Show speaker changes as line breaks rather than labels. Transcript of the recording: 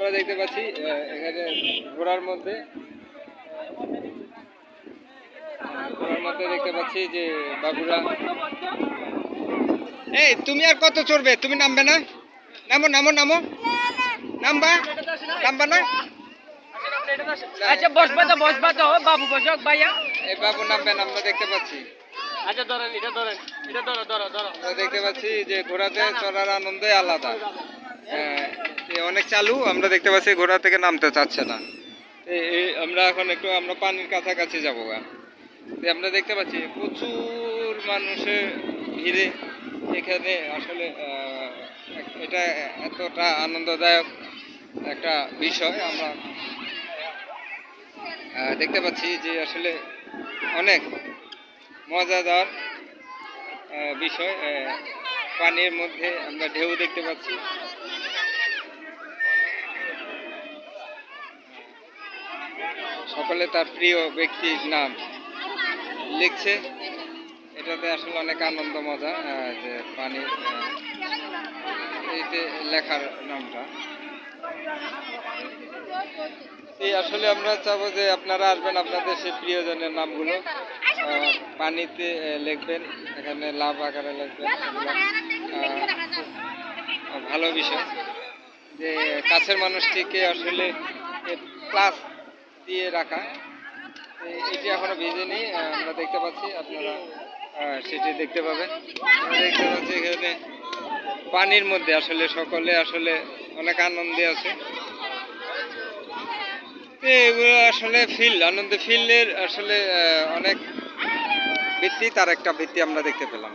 আপনারা দেখতে পাচ্ছি এখানে ঘোড়ার মধ্যে ঘোড়ার মধ্যে দেখতে পাচ্ছি যে বাবুরা। এই তুমি আর কত চড়বে? তুমি নামবে না? নামো নামো নামো। নামবা? নামবা না?
আচ্ছা বসবা তো বসবা তো বাবু বসক ভাইয়া।
এই বাবু নামবেন আমরা দেখতে পাচ্ছি।
আচ্ছা ধরেন এটা ধরেন এটা ধরো ধরো ধরো।
দেখতে পাচ্ছি যে ঘোড়াতে চড়ার আনন্দই আলাদা। এ অনেক চালু, আমরা দেখতে পাচ্ছি ঘোড়া থেকে নামতে চাচ্ছে না। আমরা এখন একটু, আমরা পানির কাছাকাছি যাব আমরা দেখতে পাচ্ছি প্রচুর মানুষের ভিড়ে। এখানে আসলে এটা এতটা আনন্দদায়ক একটা বিষয়, আমরা দেখতে পাচ্ছি যে আসলে অনেক মজাদার বিষয় পানির মধ্যে আমরা ঢেউ দেখতে পাচ্ছি। সকলে তার প্রিয় ব্যক্তির নাম লিখছে। এটাতে আসলে অনেক আনন্দ মজা যে আহ, এইতে লেখার নামটা। এই আসলে আমরা চাবো যে আপনারা আসবেন আপনাদের সেই প্রিয়জনের নামগুলো। পানিতে লিখবেন এখানে লাভ আকারে লিখবেন। ভালো বিষয়। যে কাছের মানুষটিকে আসলে প্লাস দিয়ে রাখা। এটি এখনও ভিজেনি আহ, আমরা দেখতে পাচ্ছি আপনারা সেটি দেখতে পাবেন। দেখতে পাচ্ছি এখানে পানির মধ্যে আসলে সকলে আসলে অনেক আনন্দে আছে। এগুলো আসলে ফিল আনন্দ ফিল্ডের আসলে অনেক ভিত্তি তার একটা ভিত্তি আমরা দেখতে পেলাম।